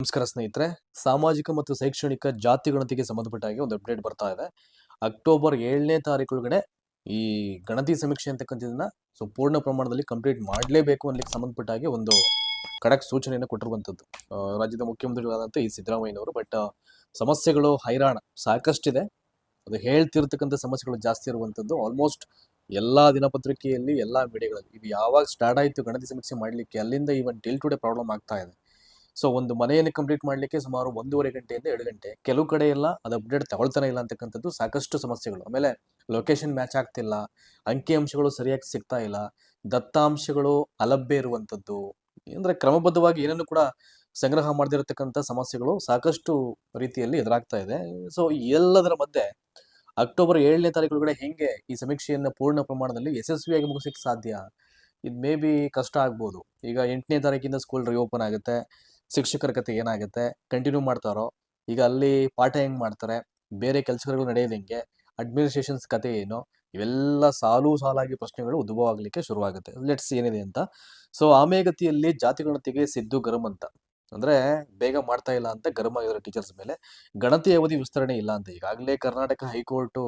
ನಮಸ್ಕಾರ ಸ್ನೇಹಿತರೆ. ಸಾಮಾಜಿಕ ಮತ್ತು ಶೈಕ್ಷಣಿಕ ಜಾತಿ ಗಣತಿಗೆ ಸಂಬಂಧಪಟ್ಟ ಹಾಗೆ ಒಂದು ಅಪ್ಡೇಟ್ ಬರ್ತಾ ಇದೆ. ಅಕ್ಟೋಬರ್ ಏಳನೇ ತಾರೀಕು ಒಳಗಡೆ ಈ ಗಣತಿ ಸಮೀಕ್ಷೆ ಅಂತಕ್ಕಂಥದ್ದನ್ನ ಸೊ ಪೂರ್ಣ ಪ್ರಮಾಣದಲ್ಲಿ ಕಂಪ್ಲೀಟ್ ಮಾಡಲೇಬೇಕು ಅನ್ನಲಿಕ್ಕೆ ಸಂಬಂಧಪಟ್ಟ ಹಾಗೆ ಒಂದು ಕಡಕ್ ಸೂಚನೆಯನ್ನು ಕೊಟ್ಟಿರುವಂಥದ್ದು. ರಾಜ್ಯದ ಮುಖ್ಯಮಂತ್ರಿಗಳಾದಂಥ ಈ ಸಿದ್ದರಾಮಯ್ಯನವರು. ಬಟ್ ಸಮಸ್ಯೆಗಳು ಹೈರಾಣ. ಸಾಕಷ್ಟಿದೆ. ಅದು ಹೇಳ್ತಿರ್ತಕ್ಕಂಥ ಸಮಸ್ಯೆಗಳು ಜಾಸ್ತಿ ಇರುವಂಥದ್ದು. ಆಲ್ಮೋಸ್ಟ್ ಎಲ್ಲಾ ದಿನಪತ್ರಿಕೆಯಲ್ಲಿ, ಎಲ್ಲಾ ಮೀಡಿಯಾಗಳಲ್ಲಿ. ಇದು ಯಾವಾಗ ಸ್ಟಾರ್ಟ್ ಆಯಿತು ಗಣತಿ ಸಮೀಕ್ಷೆ ಮಾಡಲಿಕ್ಕೆ, ಅಲ್ಲಿಂದ ಡೇಲ್ ಟು ಟುಡೇ ಪ್ರಾಬ್ಲಮ್ ಆಗ್ತಾ ಇದೆ. ಸೊ ಒಂದು ಮನೆಯನ್ನು ಕಂಪ್ಲೀಟ್ ಮಾಡಲಿಕ್ಕೆ ಸುಮಾರು ಒಂದೂವರೆ ಗಂಟೆಯಿಂದ ಎರಡು ಗಂಟೆ. ಕೆಲವು ಕಡೆ ಎಲ್ಲ ಅದು ಅಪ್ಡೇಟ್ ತಗೊಳ್ತಾನೆ ಇಲ್ಲ ಅಂತಕ್ಕಂಥದ್ದು ಸಾಕಷ್ಟು ಸಮಸ್ಯೆಗಳು. ಆಮೇಲೆ ಲೊಕೇಶನ್ ಮ್ಯಾಚ್ ಆಗ್ತಿಲ್ಲ ಅಂಕಿಅಂಶಗಳು ಸರಿಯಾಗಿ ಸಿಗ್ತಾ ಇಲ್ಲ, ದತ್ತಾಂಶಗಳು ಅಲಭ್ಯ ಇರುವಂಥದ್ದು, ಅಂದ್ರೆ ಕ್ರಮಬದ್ಧವಾಗಿ ಏನನ್ನು ಕೂಡ ಸಂಗ್ರಹ ಮಾಡದಿರತಕ್ಕಂಥ ಸಮಸ್ಯೆಗಳು ಸಾಕಷ್ಟು ರೀತಿಯಲ್ಲಿ ಎದುರಾಗ್ತಾ ಇದೆ. ಸೊ ಎಲ್ಲದರ ಮಧ್ಯೆ ಅಕ್ಟೋಬರ್ ಏಳನೇ ತಾರೀಕು ಒಳಗಡೆ ಹೆಂಗೆ ಈ ಸಮೀಕ್ಷೆಯನ್ನು ಪೂರ್ಣ ಪ್ರಮಾಣದಲ್ಲಿ ಯಶಸ್ವಿಯಾಗಿ ಮುಗಿಸಕ್ಕೆ ಸಾಧ್ಯ? ಇದು ಮೇ ಬಿ ಕಷ್ಟ ಆಗ್ಬೋದು. ಈಗ ಎಂಟನೇ ತಾರೀಕಿಂದ ಸ್ಕೂಲ್ ರಿಓಪನ್ ಆಗುತ್ತೆ. ಶಿಕ್ಷಕರ ಕತೆ ಏನಾಗುತ್ತೆ? ಕಂಟಿನ್ಯೂ ಮಾಡ್ತಾರೋ? ಈಗ ಅಲ್ಲಿ ಪಾಠ ಹೆಂಗ್ ಮಾಡ್ತಾರೆ? ಬೇರೆ ಕೆಲಸಗಳು ನಡೆಯೋದು ಹೆಂಗೆ? ಅಡ್ಮಿನಿಸ್ಟ್ರೇಷನ್ಸ್ ಕತೆ ಏನು? ಇವೆಲ್ಲ ಸಾಲು ಸಾಲಾಗಿ ಪ್ರಶ್ನೆಗಳು ಉದ್ಭವ ಆಗಲಿಕ್ಕೆ ಶುರುವಾಗುತ್ತೆ ಲೆಟ್ಸ್ ಏನಿದೆ ಅಂತ. ಸೊ ಆಮೇಗತಿಯಲ್ಲಿ ಜಾತಿ ಗಣತಿಗೆ ಸಿದ್ದು ಗರಂ ಅಂತ. ಅಂದ್ರೆ ಬೇಗ ಮಾಡ್ತಾ ಇಲ್ಲ ಅಂತ ಗರಂ ಆಗಿದ್ದಾರೆ ಟೀಚರ್ಸ್ ಮೇಲೆ ಗಣತಿ ಅವಧಿ ವಿಸ್ತರಣೆ ಇಲ್ಲ ಅಂತ. ಈಗಾಗಲೇ ಕರ್ನಾಟಕ ಹೈಕೋರ್ಟ್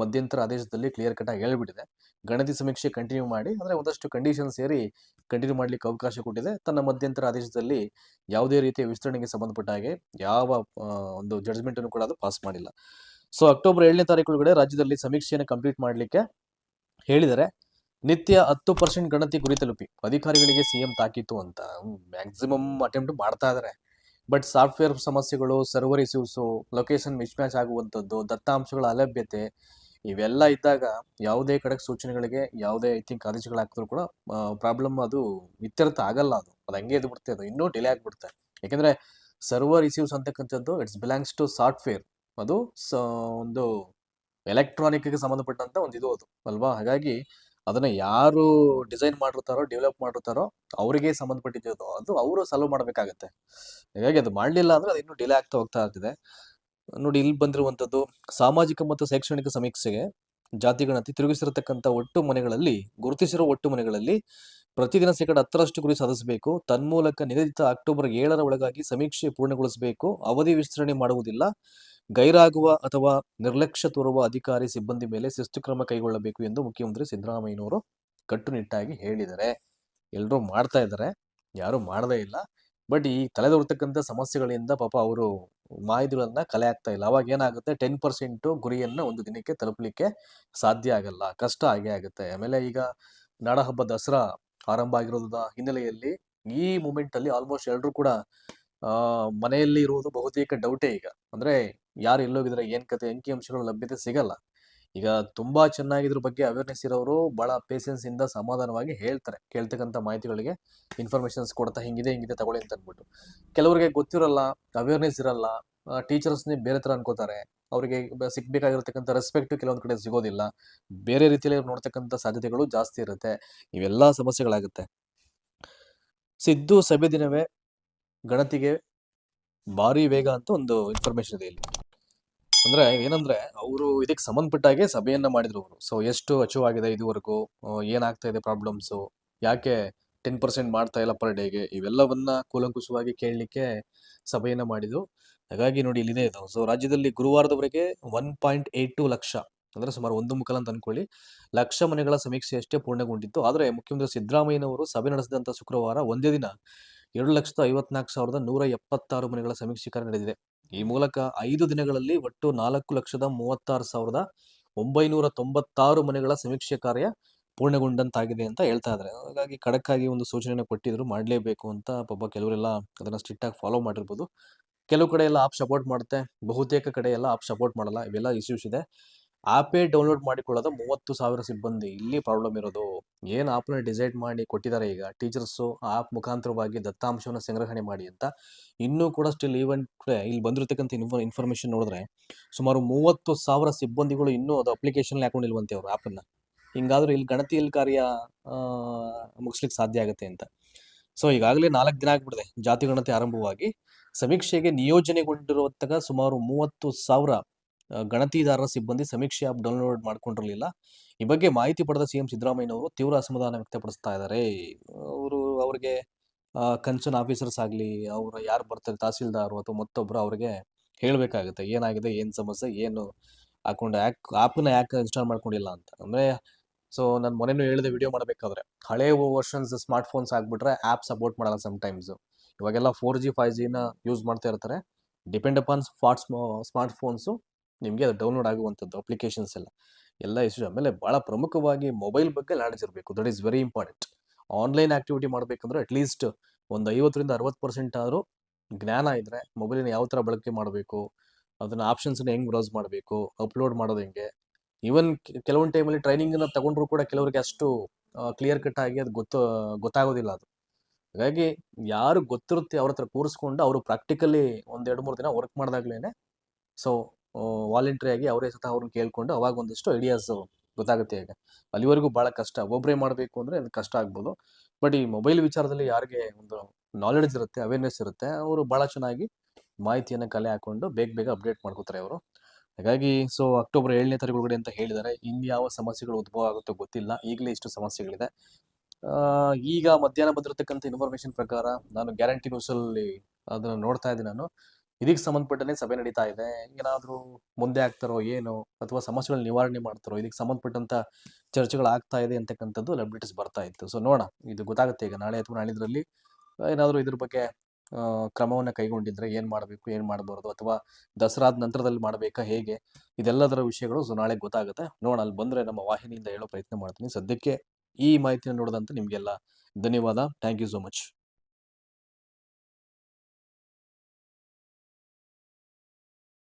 ಮಧ್ಯಂತರ ಆದೇಶದಲ್ಲಿ ಕ್ಲಿಯರ್ ಕಟ್ ಆಗಿ ಹೇಳ್ಬಿಟ್ಟಿದೆ. ಗಣತಿ ಸಮೀಕ್ಷೆ ಕಂಟಿನ್ಯೂ ಮಾಡಿ, ಅಂದರೆ ಒಂದಷ್ಟು ಕಂಡೀಷನ್ ಸೇರಿ ಕಂಟಿನ್ಯೂ ಮಾಡ್ಲಿಕ್ಕೆ ಅವಕಾಶ ಕೊಟ್ಟಿದೆ. ತನ್ನ ಮಧ್ಯಂತರ ಆದೇಶದಲ್ಲಿ ಯಾವುದೇ ರೀತಿಯ ವಿಸ್ತರಣೆಗೆ ಸಂಬಂಧಪಟ್ಟ ಹಾಗೆ ಯಾವ ಒಂದು ಜಡ್ಜ್ಮೆಂಟ್ ಅನ್ನು ಕೂಡ ಅದು ಪಾಸ್ ಮಾಡಿಲ್ಲ. ಸೊ ಅಕ್ಟೋಬರ್ ಏಳನೇ ತಾರೀಕು ಒಳಗಡೆ ರಾಜ್ಯದಲ್ಲಿ ಸಮೀಕ್ಷೆಯನ್ನು ಕಂಪ್ಲೀಟ್ ಮಾಡಲಿಕ್ಕೆ ಹೇಳಿದರೆ, ನಿತ್ಯ ಹತ್ತು ಪರ್ಸೆಂಟ್ ಗಣತಿ ಗುರಿ ತಲುಪಿ, ಅಧಿಕಾರಿಗಳಿಗೆ ಸಿಎಂ ತಾಕೀತು ಅಂತ. ಮ್ಯಾಕ್ಸಿಮಮ್ ಅಟೆಂಪ್ಟ್ ಮಾಡ್ತಾ ಇದ್ದಾರೆ ಬಟ್ ಸಾಫ್ಟ್ವೇರ್ ಸಮಸ್ಯೆಗಳು server issues location mismatch ಆಗುವಂಥದ್ದು, ದತ್ತಾಂಶಗಳ ಅಲಭ್ಯತೆ ಇವೆಲ್ಲ ಇದ್ದಾಗ ಯಾವುದೇ ಕಡೆ ಸೂಚನೆಗಳಿಗೆ, ಯಾವುದೇ ಐ ಥಿಂಕ್ ಆದೇಶಗಳು ಹಾಕಿದ್ರು ಕೂಡ ಪ್ರಾಬ್ಲಮ್ ಅದು ಇತ್ಯರ್ಥ ಆಗಲ್ಲ ಅದು. ಅದು ಹಂಗೆ ಇದು ಬಿಡುತ್ತೆ ಅದು. ಇನ್ನೂ ಡಿಲೇ ಆಗ್ಬಿಡುತ್ತೆ. ಯಾಕೆಂದ್ರೆ ಸರ್ವರ್ ರಿಸೀವ್ಸ್ ಅಂತಕ್ಕಂಥದ್ದು ಇಟ್ಸ್ ಬಿಲಾಂಗ್ಸ್ ಟು ಸಾಫ್ಟ್ವೇರ್ ಅದು ಸ, ಒಂದು ಎಲೆಕ್ಟ್ರಾನಿಕ್ಗೆ ಸಂಬಂಧಪಟ್ಟಂತ ಒಂದು ಇದು ಅದು, ಅಲ್ವಾ? ಹಾಗಾಗಿ ಅದನ್ನ ಯಾರು ಡಿಸೈನ್ ಮಾಡಿರ್ತಾರೋ ಡೆವಲಪ್ ಮಾಡಿರ್ತಾರೋ, ಅವರಿಗೆ ಸಂಬಂಧಪಟ್ಟಿದ್ದು ಅದು. ಅವರು ಸಾಲ್ವ್ ಮಾಡಬೇಕಾಗತ್ತೆ. ಹಾಗಾಗಿ ಅದು ಮಾಡಲಿಲ್ಲ ಅಂದ್ರೆ ಅದು ಇನ್ನೂ ಡಿಲೇ ಆಗ್ತಾ ಹೋಗ್ತಾ ಇರ್ತಿದೆ ನೋಡಿ, ಇಲ್ಲಿ ಬಂದಿರುವಂಥದ್ದು ಸಾಮಾಜಿಕ ಮತ್ತು ಶೈಕ್ಷಣಿಕ ಸಮೀಕ್ಷೆಗೆ ಜಾತಿ ಗಣತಿ ತಿರುಗಿಸಿರತಕ್ಕಂಥ ಒಟ್ಟು ಮನೆಗಳಲ್ಲಿ, ಗುರುತಿಸಿರುವ ಒಟ್ಟು ಮನೆಗಳಲ್ಲಿ ಪ್ರತಿದಿನ ಶೇಕಡ ಹತ್ತರಷ್ಟು ಗುರಿ ಸಾಧಿಸಬೇಕು. ತನ್ಮೂಲಕ ನಿಗದಿತ ಅಕ್ಟೋಬರ್ ಏಳರ ಒಳಗಾಗಿ ಸಮೀಕ್ಷೆ ಪೂರ್ಣಗೊಳಿಸಬೇಕು. ಅವಧಿ ವಿಸ್ತರಣೆ ಮಾಡುವುದಿಲ್ಲ. ಗೈರಾಗುವ ಅಥವಾ ನಿರ್ಲಕ್ಷ್ಯ ತೋರುವ ಅಧಿಕಾರಿ ಸಿಬ್ಬಂದಿ ಮೇಲೆ ಶಿಸ್ತು ಕ್ರಮ ಕೈಗೊಳ್ಳಬೇಕು ಎಂದು ಮುಖ್ಯಮಂತ್ರಿ ಸಿದ್ದರಾಮಯ್ಯನವರು ಕಟ್ಟುನಿಟ್ಟಾಗಿ ಹೇಳಿದ್ದಾರೆ. ಎಲ್ಲರೂ ಮಾಡ್ತಾ ಇದ್ದಾರೆ. ಯಾರು ಮಾಡದೇ ಇಲ್ಲ. ಬಟ್ ಈ ತಲೆದೋರ್ತಕ್ಕಂಥ ಸಮಸ್ಯೆಗಳಿಂದ ಪಾಪ ಅವರು ಮಾಹಿತಿಗಳನ್ನ ಕಲೆ ಆಗ್ತಾ ಇಲ್ಲ. ಅವಾಗ ಏನಾಗುತ್ತೆ? ಟೆನ್ ಪರ್ಸೆಂಟ್ ಗುರಿಯನ್ನ ಒಂದು ದಿನಕ್ಕೆ ತಲುಪಲಿಕ್ಕೆ ಸಾಧ್ಯ ಆಗಲ್ಲ. ಕಷ್ಟ ಆಗೇ ಆಗುತ್ತೆ. ಆಮೇಲೆ ಈಗ ನಾಡಹಬ್ಬ ದಸರಾ ಆರಂಭ ಆಗಿರೋದ ಹಿನ್ನೆಲೆಯಲ್ಲಿ ಈ ಮೂಮೆಂಟ್ ಅಲ್ಲಿ ಆಲ್ಮೋಸ್ಟ್ ಎಲ್ಲರೂ ಕೂಡ ಮನೆಯಲ್ಲಿ ಇರುವುದು ಬಹುತೇಕ ಡೌಟೇ ಈಗ. ಅಂದ್ರೆ ಯಾರು ಎಲ್ಲೋಗಿದ್ರೆ ಏನ್ ಕತೆ ಅಂಕಿ ಅಂಶಗಳ ಲಭ್ಯತೆ ಸಿಗಲ್ಲ. ಈಗ ತುಂಬಾ ಚೆನ್ನಾಗಿ ಇದ್ರ ಬಗ್ಗೆ ಅವೇರ್ನೆಸ್ ಇರೋರು ಬಹಳ ಪೇಷನ್ಸ್ ಇಂದ ಸಮಾಧಾನವಾಗಿ ಹೇಳ್ತಾರೆ. ಕೇಳ್ತಕ್ಕಂಥ ಮಾಹಿತಿಗಳಿಗೆ ಇನ್ಫಾರ್ಮೇಶನ್ಸ್ ಕೊಡ್ತಾ ಹಿಂಗಿದೆ ಹಿಂಗಿದೆ ತಗೊಳ್ಳಿ ಅಂತ ಅಂದ್ಬಿಟ್ಟು. ಕೆಲವರಿಗೆ ಗೊತ್ತಿರಲ್ಲ ಅವೇರ್ನೆಸ್ ಇರಲ್ಲ ಟೀಚರ್ಸ್ನೇ ಬೇರೆ ಥರ ಅನ್ಕೋತಾರೆ. ಅವರಿಗೆ ಸಿಗ್ಬೇಕಾಗಿರ್ತಕ್ಕಂಥ ರೆಸ್ಪೆಕ್ಟ್ ಕೆಲವೊಂದು ಕಡೆ ಸಿಗೋದಿಲ್ಲ. ಬೇರೆ ರೀತಿಯಲ್ಲಿ ನೋಡ್ತಕ್ಕಂಥ ಸಾಧ್ಯತೆಗಳು ಜಾಸ್ತಿ ಇರುತ್ತೆ. ಇವೆಲ್ಲ ಸಮಸ್ಯೆಗಳಾಗುತ್ತೆ. ಸಿದ್ದು ಸಭೆ ದಿನವೇ ಗಣತಿಗೆ ಭಾರಿ ವೇಗ ಅಂತ ಒಂದು ಇನ್ಫಾರ್ಮೇಶನ್ ಇದೆ ಇಲ್ಲಿ. ಅಂದ್ರೆ ಏನಂದ್ರೆ ಅವರು ಇದಕ್ಕೆ ಸಂಬಂಧಪಟ್ಟ ಹಾಗೆ ಸಭೆಯನ್ನ ಮಾಡಿದ್ರು ಅವರು. ಸೊ ಎಷ್ಟು ಅಚೀವ್ ಆಗಿದೆ ಇದುವರೆಗೂ ಏನಾಗ್ತಾ ಇದೆ ಪ್ರಾಬ್ಲಮ್ಸು ಯಾಕೆ ಟೆನ್ ಪರ್ಸೆಂಟ್ ಮಾಡ್ತಾ ಇಲ್ಲ ಪರ್ ಡೇಗೆ ಇವೆಲ್ಲವನ್ನ ಕೂಲಂಕುಷವಾಗಿ ಕೇಳಲಿಕ್ಕೆ ಸಭೆಯನ್ನ ಮಾಡಿದ್ರು. ಹಾಗಾಗಿ ನೋಡಿ ಇಲ್ಲಿದೆ ಇದು. ಸೊ ರಾಜ್ಯದಲ್ಲಿ ಗುರುವಾರದವರೆಗೆ one point eight two lakh, ಅಂದ್ರೆ ಸುಮಾರು ಒಂದು ಮುಖಲ ಅಂತ ಅನ್ಕೊಳ್ಳಿ, ಲಕ್ಷ ಮನೆಗಳ ಸಮೀಕ್ಷೆ ಅಷ್ಟೇ ಪೂರ್ಣಗೊಂಡಿತ್ತು. ಆದರೆ ಮುಖ್ಯಮಂತ್ರಿ ಸಿದ್ದರಾಮಯ್ಯನವರು ಸಭೆ ನಡೆಸಿದಂತ ಶುಕ್ರವಾರ ಒಂದೇ ದಿನ ಎರಡು ಲಕ್ಷದ ಐವತ್ನಾಲ್ಕು ಸಾವಿರದ ನೂರ ಎಪ್ಪತ್ತಾರು ಮನೆಗಳ ಸಮೀಕ್ಷೆ ಕಾರ್ಯ ನಡೆದಿದೆ. ಈ ಮೂಲಕ ಐದು ದಿನಗಳಲ್ಲಿ ಒಟ್ಟು ನಾಲ್ಕು ಲಕ್ಷದ ಮೂವತ್ತಾರು ಸಾವಿರದ ಒಂಬೈನೂರ ತೊಂಬತ್ತಾರು ಮನೆಗಳ ಸಮೀಕ್ಷೆ ಕಾರ್ಯ ಪೂರ್ಣಗೊಂಡಂತಾಗಿದೆ ಅಂತ ಹೇಳ್ತಾ ಇದ್ದಾರೆ. ಹಾಗಾಗಿ ಖಡಕ್ಕಾಗಿ ಒಂದು ಸೂಚನೆಯನ್ನು ಕೊಟ್ಟಿದ್ರು ಮಾಡಲೇಬೇಕು ಅಂತ ಪಾಪ ಕೆಲವರೆಲ್ಲ ಅದನ್ನ ಸ್ಟ್ರಿಕ್ಟ್ ಆಗಿ ಫಾಲೋ ಮಾಡಿರ್ಬೋದು. ಕೆಲವು ಕಡೆ ಎಲ್ಲ ಆಪ್ ಸಪೋರ್ಟ್ ಮಾಡುತ್ತೆ. ಬಹುತೇಕ ಕಡೆ ಎಲ್ಲ ಆಪ್ ಸಪೋರ್ಟ್ ಮಾಡಲ್ಲ. ಇವೆಲ್ಲ ಇಶ್ಯೂಸ್ ಇದೆ. ಆಪೇ ಡೌನ್ಲೋಡ್ ಮಾಡಿಕೊಳ್ಳೋದು ಮೂವತ್ತು ಸಾವಿರ ಸಿಬ್ಬಂದಿ. ಇಲ್ಲಿ ಪ್ರಾಬ್ಲಮ್ ಇರೋದು, ಏನು ಆಪ್ನ ಡಿಸೈಡ್ ಮಾಡಿ ಕೊಟ್ಟಿದ್ದಾರೆ ಈಗ? ಟೀಚರ್ಸು ಆಪ್ ಮುಖಾಂತರವಾಗಿ ದತ್ತಾಂಶವನ್ನು ಸಂಗ್ರಹಣೆ ಮಾಡಿ ಅಂತ. ಇನ್ನೂ ಕೂಡ ಸ್ಟಿಲ್ ಈವೆಂಟ್ ಇಲ್ಲಿ ಬಂದಿರತಕ್ಕಂಥ ಇನ್ಫಾರ್ಮೇಷನ್ ನೋಡಿದ್ರೆ ಸುಮಾರು ಮೂವತ್ತು ಸಾವಿರ ಸಿಬ್ಬಂದಿಗಳು ಇನ್ನೂ ಅದು ಅಪ್ಲಿಕೇಶನ್ ಹಾಕೊಂಡಿಲ್ವಂತೆ ಅವರು ಆ್ಯಪನ್ನು ಹಿಂಗಾದ್ರೆ ಇಲ್ಲಿ ಗಣತಿಯಲ್ಲಿ ಕಾರ್ಯ ಮುಗಿಸ್ಲಿಕ್ಕೆ ಸಾಧ್ಯ ಆಗುತ್ತೆ ಅಂತ. ಸೊ ಈಗಾಗಲೇ ನಾಲ್ಕು ದಿನ ಆಗ್ಬಿಡಿದೆ ಜಾತಿ ಗಣತಿ ಆರಂಭವಾಗಿ. ಸಮೀಕ್ಷೆಗೆ ನಿಯೋಜನೆಗೊಂಡಿರುವಂತಹ ಸುಮಾರು ಮೂವತ್ತು ಸಾವಿರ ಗಣತಿದಾರರ ಸಿಬ್ಬಂದಿ ಸಮೀಕ್ಷೆ ಆಪ್ ಡೌನ್ಲೋಡ್ ಮಾಡ್ಕೊಂಡಿರಲಿಲ್ಲ. ಈ ಬಗ್ಗೆ ಮಾಹಿತಿ ಪಡೆದ ಸಿಎಂ ಸಿದ್ದರಾಮಯ್ಯನವರು ತೀವ್ರ ಅಸಮಾಧಾನ ವ್ಯಕ್ತಪಡಿಸ್ತಾ ಇದ್ದಾರೆ. ಅವರು ಅವರಿಗೆ ಕನ್ಸರ್ನ್ ಆಫೀಸರ್ಸ್ ಆಗಲಿ, ಅವರು ಯಾರು ಬರ್ತಾರೆ, ತಹಸೀಲ್ದಾರು ಅಥವಾ ಮತ್ತೊಬ್ಬರು ಅವ್ರಿಗೆ ಹೇಳಬೇಕಾಗುತ್ತೆ. ಏನಾಗಿದೆ, ಏನು ಸಮಸ್ಯೆ, ಏನು ಹಾಕೊಂಡು ಯಾಕೆ ಆ್ಯಪನ್ನ ಯಾಕೆ ಇನ್ಸ್ಟಾಲ್ ಮಾಡ್ಕೊಂಡಿಲ್ಲ ಅಂತ. ಅಂದರೆ, ಸೊ, ನಾನು ಮೊನ್ನೆನೂ ಹೇಳಿದೆ ವಿಡಿಯೋ ಮಾಡಬೇಕಾದ್ರೆ, ಹಳೆ ವರ್ಷನ್ಸ್ ಸ್ಮಾರ್ಟ್ಫೋನ್ಸ್ ಆಗಿಬಿಟ್ರೆ ಆ್ಯಪ್ ಸಪೋರ್ಟ್ ಮಾಡಲ್ಲ ಸಮ್ಟೈಮ್ಸು. ಇವಾಗೆಲ್ಲ ಫೋರ್ ಜಿ, ಫೈವ್ ಜಿನ ಯೂಸ್ ಮಾಡ್ತಾ ಇರ್ತಾರೆ. Depend upon smart smart phones ನಿಮಗೆ ಅದು ಡೌನ್ಲೋಡ್ ಆಗುವಂಥದ್ದು ಅಪ್ಲಿಕೇಶನ್ಸ್ ಎಲ್ಲ. ಎಲ್ಲ ಇಶ್ಯೂ ಆಮೇಲೆ ಭಾಳ ಪ್ರಮುಖವಾಗಿ ಮೊಬೈಲ್ ಬಗ್ಗೆ ನಾಲೆಜ್ ಇರಬೇಕು. That is very important online activity ಮಾಡಬೇಕಂದ್ರೆ ಅಟ್ಲೀಸ್ಟ್ ಒಂದು ಐವತ್ತರಿಂದ ಅರವತ್ತು ಪರ್ಸೆಂಟ್ ಆದರೂ ಜ್ಞಾನ ಇದ್ದರೆ ಮೊಬೈಲಿನ ಯಾವ ಥರ ಬಳಕೆ ಮಾಡಬೇಕು, ಅದನ್ನ ಆಪ್ಷನ್ಸ್ನ ಹೆಂಗೆ ಬ್ರೌಸ್ ಮಾಡಬೇಕು ಅಪ್ಲೋಡ್ ಮಾಡೋದು ಹೆಂಗೆ. ಈವನ್ ಕೆಲವೊಂದು ಟೈಮಲ್ಲಿ ಟ್ರೈನಿಂಗನ್ನು ತಗೊಂಡ್ರು ಕೂಡ ಕೆಲವರಿಗೆ ಅಷ್ಟು ಕ್ಲಿಯರ್ ಕಟ್ ಆಗಿ ಅದು ಗೊತ್ತು, ಗೊತ್ತಾಗೋದಿಲ್ಲ ಅದು. ಹಾಗಾಗಿ ಯಾರು ಗೊತ್ತಿರುತ್ತೆ ಅವ್ರ ಹತ್ರ ಕೂರಿಸ್ಕೊಂಡು ಅವರು ಪ್ರಾಕ್ಟಿಕಲಿ ಒಂದು ಎರಡು ಮೂರು ದಿನ ವರ್ಕ್ ಮಾಡಿದಾಗ್ಲೇ ಸೊ ವಾಲಂಟ್ರಿ ಆಗಿ ಅವರೇ ಸಹ ಅವ್ರನ್ನ ಕೇಳ್ಕೊಂಡು ಅವಾಗ ಒಂದಷ್ಟು ಐಡಿಯಾಸ್ ಗೊತ್ತಾಗುತ್ತೆ ಈಗ ಅಲ್ಲಿವರೆಗೂ ಭಾಳ ಕಷ್ಟ. ಒಬ್ಬರೇ ಮಾಡಬೇಕು ಅಂದರೆ ಅದು ಕಷ್ಟ ಆಗ್ಬೋದು. ಬಟ್ ಈ ಮೊಬೈಲ್ ವಿಚಾರದಲ್ಲಿ ಯಾರಿಗೆ ಒಂದು ನಾಲೆಡ್ಜ್ ಇರುತ್ತೆ ಅವೇರ್ನೆಸ್ ಇರುತ್ತೆ, ಅವರು ಭಾಳ ಚೆನ್ನಾಗಿ ಮಾಹಿತಿಯನ್ನು ಕಲೆ ಹಾಕೊಂಡು ಬೇಗ ಬೇಗ ಅಪ್ಡೇಟ್ ಮಾಡ್ಕೋತಾರೆ ಅವರು. ಹಾಗಾಗಿ ಸೊ ಅಕ್ಟೋಬರ್ ಏಳನೇ ತಾರೀಕು ಒಳಗಡೆ ಅಂತ ಹೇಳಿದ್ದಾರೆ ಇನ್ಯಾವ ಸಮಸ್ಯೆಗಳು ಉದ್ಭವ ಆಗುತ್ತೋ ಗೊತ್ತಿಲ್ಲ. ಈಗಲೇ ಇಷ್ಟು ಸಮಸ್ಯೆಗಳಿದೆ. ಈಗ ಮಧ್ಯಾಹ್ನ ಬಂದಿರತಕ್ಕಂಥ ಇನ್ಫಾರ್ಮೇಶನ್ ಪ್ರಕಾರ ನಾನು ಗ್ಯಾರಂಟಿ ನ್ಯೂಸಲ್ಲಿ ಅದನ್ನು ನೋಡ್ತಾ ಇದ್ದೀನಿ ನಾನು. ಇದಕ್ಕೆ ಸಂಬಂಧಪಟ್ಟನೆ ಸಭೆ ನಡೀತಾ ಇದೆ. ಏನಾದರೂ ಮುಂದೆ ಆಗ್ತಾರೋ ಏನು ಅಥವಾ ಸಮಸ್ಯೆಗಳ ನಿವಾರಣೆ ಮಾಡ್ತಾರೋ ಇದಕ್ಕೆ ಸಂಬಂಧಪಟ್ಟಂತ ಚರ್ಚೆಗಳು ಆಗ್ತಾ ಇದೆ ಅಂತಕ್ಕಂಥದ್ದು ಅಪ್ಡೇಟ್ಸ್ ಬರ್ತಾ ಇತ್ತು. ಸೊ ನೋಡೋಣ. ಇದು ಗೊತ್ತಾಗುತ್ತೆ ಈಗ ನಾಳೆ ಅಥವಾ ನಾಳಿದ್ರಲ್ಲಿ ಏನಾದರೂ ಇದ್ರ ಬಗ್ಗೆ ಕ್ರಮವನ್ನ ಕೈಗೊಂಡಿದ್ರೆ ಏನು ಮಾಡಬೇಕು, ಏನು ಮಾಡಬಾರ್ದು ಅಥವಾ ದಸರಾದ ನಂತರದಲ್ಲಿ ಮಾಡಬೇಕಾ, ಹೇಗೆ, ಇದೆಲ್ಲದರ ವಿಷಯಗಳು ಸೊ, ನಾಳೆ ಗೊತ್ತಾಗುತ್ತೆ. ನೋಡೋಣ, ಅಲ್ಲಿ ಬಂದರೆ ನಮ್ಮ ವಾಹಿನಿಯಿಂದ ಹೇಳೋ ಪ್ರಯತ್ನ ಮಾಡ್ತೀನಿ. ಸದ್ಯಕ್ಕೆ ಈ ಮಾಹಿತಿಯನ್ನು ನೋಡಿದಂತೆ ನಿಮಗೆಲ್ಲ ಧನ್ಯವಾದ. Thank you so much